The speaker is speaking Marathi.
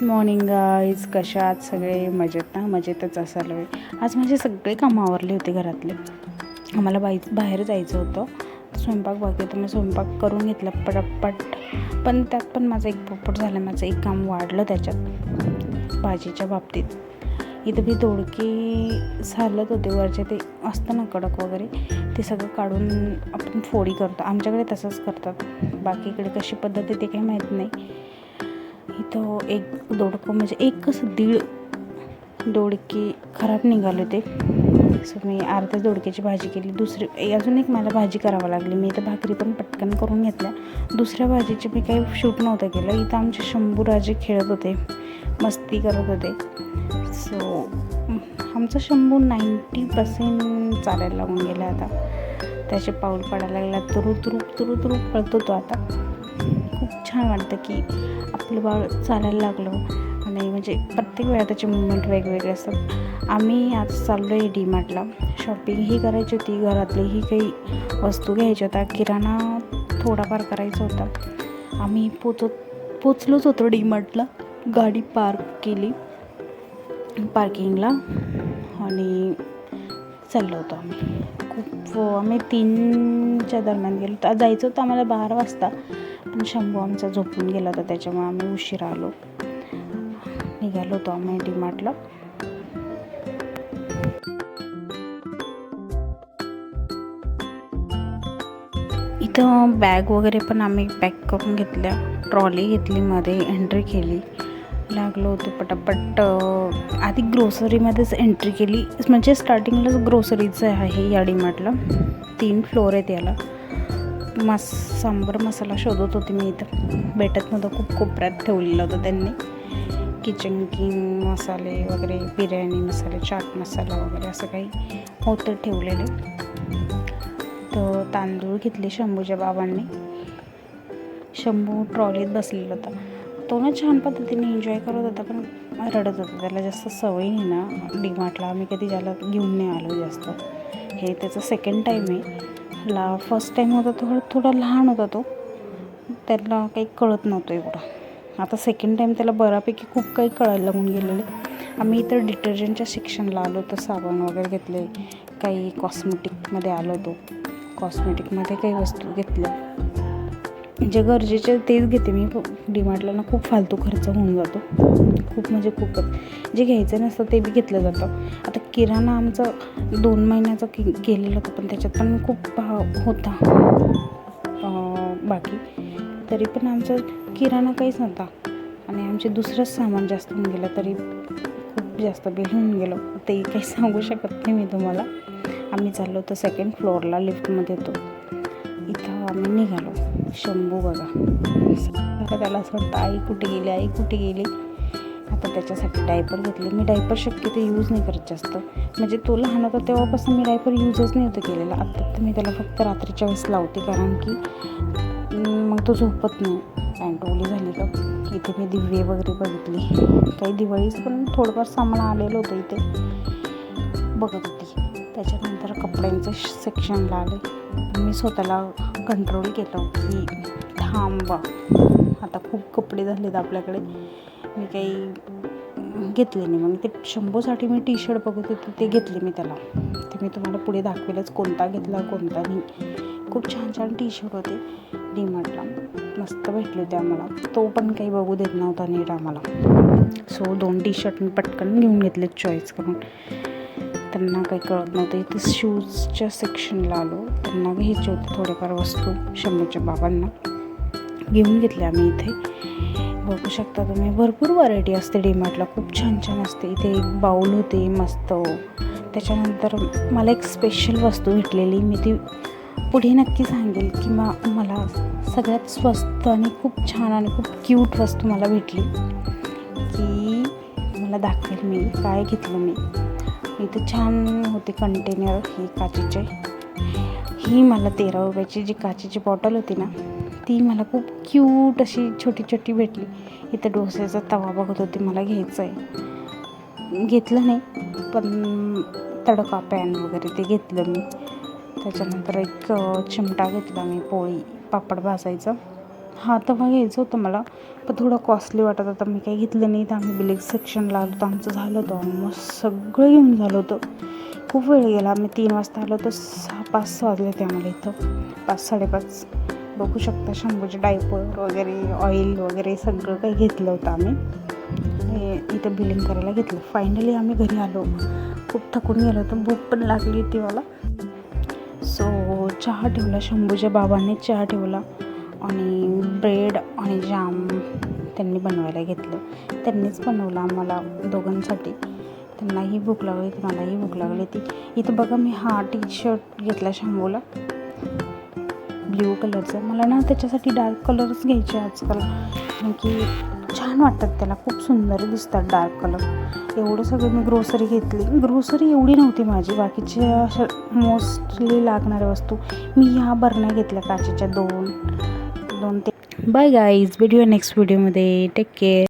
गुड मॉर्निंग गाईज कशा आहात सगळे? मजेत ना? मजेतच असायला हवे आज माझे सगळे कामं आवरले होते घरातले. आम्हाला बाई बाहेर जायचं होतं. स्वयंपाक बाकी होतं मी स्वयंपाक करून घेतला पटापट. पण त्यात पण माझं एक पोपट झालं. माझं एक काम वाढलं त्याच्यात भाजीच्या बाबतीत. इथं मी दोडकी सालत होते. वरचे ते असतं ना कडक वगैरे ते सगळं काढून आपण फोडी करतो. आमच्याकडे तसंच करतात. बाकीकडे कशी पद्धत आहे ते काही माहीत नाही. इथं एक दोडकं म्हणजे एकच दीड दोडके खराब निघाले होते. सो मी अर्ध्या दोडक्याची भाजी केली. दुसरी अजून एक मला भाजी करावं लागली. मी इथं भाकरी पण पटकन करून घेतल्या. दुसऱ्या भाजीची मी काही शूट नव्हतं केलं. इथं आमचे शंभूराजे खेळत होते. मस्ती करत होते. सो आमचा शंभू नाईंटी पर्सेंट चालायला लागून गेला आता. त्याचे पाऊल पडायला लागला. तुरु तुरु तुरु तुरु पळतो तो आता. छान वाटतं की आपलं बाळ चालायला लागलं. आणि म्हणजे प्रत्येक वेळा त्याचे मुवमेंट वेगवेगळे असतात. आम्ही आज चाललो आहे डी मार्टला शॉपिंग ही करायची होती. घरातलीही काही वस्तू घ्यायच्या होत्या किराणा थोडाफार करायचा होता. आम्ही पोचत पोचलोच होतो डी मार्टला गाडी पार्क केली. पार्किंगला आणि चाललो होतो आम्ही. खूप आम्ही तीनच्या दरम्यान गेलो तर जायचं होतं आम्हाला बारा वाजता. शंभू आमचा झोपून गेला होता त्याच्यामुळे आम्ही उशीर आलो. निघालो होतो आम्ही डीमार्टला. इथं बॅग वगैरे पण आम्ही पॅक करून घेतल्या. ट्रॉली घेतली मध्ये एंट्री केली. लागलो होतो पटापट आधी ग्रोसरीमध्येच एंट्री केली. म्हणजे स्टार्टिंगलाच ग्रोसरीचं आहे या डीमार्टला. तीन फ्लोर आहेत याला. मास सांबर मसाला शोधत होते मी इथं. भेटत नव्हतं खूप कोपऱ्यात ठेवलेलं होतं त्यांनी. किचन किंग मसाले वगैरे बिर्याणी मसाले चाट मसाला वगैरे असं काही होतं ठेवलेले. तर तांदूळ घेतले शंभूच्या बाबांनी. शंभू ट्रॉलीत बसलेला होता. तो ना छान पद्धतीने एन्जॉय करत होता पण रडत होता. त्याला जास्त सवय नाही ना. डिमार्टला आम्ही कधी ज्याला घेऊन नाही आलो जास्त. हे त्याचं सेकंड टाईम आहे. ला फर्स्ट टाईम होता तो थोडा लहान होता तो. त्याला काही कळत नव्हतं एवढं. आता सेकंड टाईम त्याला बऱ्यापैकी खूप काही कळायला लागून गेलेले आम्ही इतर डिटर्जंटच्या सेक्शनला आलो तर साबण वगैरे घेतले काही कॉस्मेटिकमध्ये आलो होतो. कॉस्मेटिकमध्ये काही वस्तू घेतल्या. जे गरजेचे तेच घेते मी. डिमार्टला ना खूप फालतू खर्च होऊन जातो. खूप म्हणजे खूपच. जे घ्यायचं नसतं ते बी घेतलं जातं. आता किराणा आमचं दोन महिन्याचं के केलेलं होतं पण त्याच्यात पण खूप भाव होता. बाकी. तरी पण आमचं किराणा काहीच नव्हता. आणि आमचे दुसरंच सामान जास्त होऊन गेलं तरी खूप जास्त बिल होऊन गेलं. ते काही सांगू शकत नाही मी तुम्हाला. आम्ही चाललो होतो सेकंड फ्लोअरला लिफ्टमध्ये येतो इथं आम्ही निघालो. शंभू बघा. त्याला असं वाटतं आई कुठे गेली आई कुठे गेली? आता त्याच्यासाठी डायपर घेतले. मी डायपर शक्यतो यूज नाही करत जास्त. म्हणजे तो लहान होता तेव्हापासून मी डायपर यूजच नाही होतं केलेला. आत्ता तर मी त्याला फक्त रात्रीच्या वेळेस लावते कारण की मग तो झोपत नाही. पॅन्ट ओली झाली का इथे मी दिवे वगैरे बघितली. काही दिवाळीच पण थोडंफार सामान आलेलं होतं इथे. बघत होती. त्याच्यानंतर कपड्यांचं सेक्शनला आले. मी स्वतःला कंट्रोल केलं की थांबा आता खूप कपडे झालेत आपल्याकडे. मी काही घेतले नाही. मग ते शंभूसाठी मी टी शर्ट बघत होते ते घेतले मी त्याला. ते मी तुम्हाला पुढे दाखवेलच कोणता घेतला कोणता नाही. खूप छान छान टी शर्ट होते डीमार्टला मस्त भेटले होते आम्हाला. तो पण काही बघू देत नव्हता नीट आम्हाला. सो दोन टी शर्ट मी पटकन घेऊन घेतले चॉईस करून. त्यांना काही कळत नव्हतं. इथे शूजच्या सेक्शनला आलो. त्यांना घ्यायचे होते थोडेफार वस्तू शंभूच्या बाबांना. घेऊन घेतले आम्ही इथे. बघू शकता तुम्ही. भरपूर व्हरायटी असते डीमार्टला खूप छान छान असते. इथे एक बाऊल होते मस्त. त्याच्यानंतर मला एक स्पेशल वस्तू भेटलेली. मी ती पुढे नक्की सांगेल की मा मला सगळ्यात स्वस्त आणि खूप छान आणि खूप क्यूट वस्तू मला भेटली. की मला दाखवेल मी. काय घेतलं मी? इथे छान होते कंटेनर ही काचेचे. ही मला तेरा रुपयाची जी काचेची बॉटल होती ना ती मला खूप क्यूट अशी छोटी छोटी भेटली. इथं डोस्याचा तवा बघत होती मला घ्यायचं आहे घेतलं नाही पण तडका पॅन वगैरे ते घेतलं मी. त्याच्यानंतर एक चिमटा घेतला मी पोळी पापड भाजायचं. हा तवा घ्यायचं होतं मला पण थोडं कॉस्टली वाटत होतं. मी काही घेतलं नाही तर आम्ही बिलिंग सेक्शनला आलो तर आमचं झालं होतं ऑलमोस्ट सगळं घेऊन झालं होतं. खूप वेळ गेला आम्ही तीन वाजता आलो तर सहा पाच वाजले ते आम्हाला इथं. पाच साडेपाच. बघू शकता शंभूचे डायपर वगैरे ऑइल वगैरे सगळं काही घेतलं होतं आम्ही. इथं बिलिंग करायला घेतलं. फायनली आम्ही घरी आलो. खूप थकून गेलो होतो. भूक पण लागली होती मला. सो चहा ठेवला शंभूच्या बाबांनी. चहा ठेवला. आणि ब्रेड आणि जाम त्यांनी बनवायला घेतलं. त्यांनीच बनवलं आम्हाला दोघांसाठी. त्यांनाही भूक लागली होती मलाही भूक लागली होती. इथं बघा मी हा टी शर्ट घेतला शंभूला. ब्ल्यू कलरचं. मला ना त्याच्यासाठी डार्क कलरच घ्यायचे आजकाल. कारण की छान वाटतात त्याला. खूप सुंदर दिसतात डार्क कलर. एवढं सगळं मी ग्रोसरी घेतली. ग्रोसरी एवढी नव्हती माझी. बाकीच्या अशा मोस्टली लागणाऱ्या वस्तू मी ह्या बरण्या घेतल्या काचेच्या दोन दोन ते. बाय गाईज व्हिडिओ नेक्स्ट व्हिडिओमध्ये टेक केअर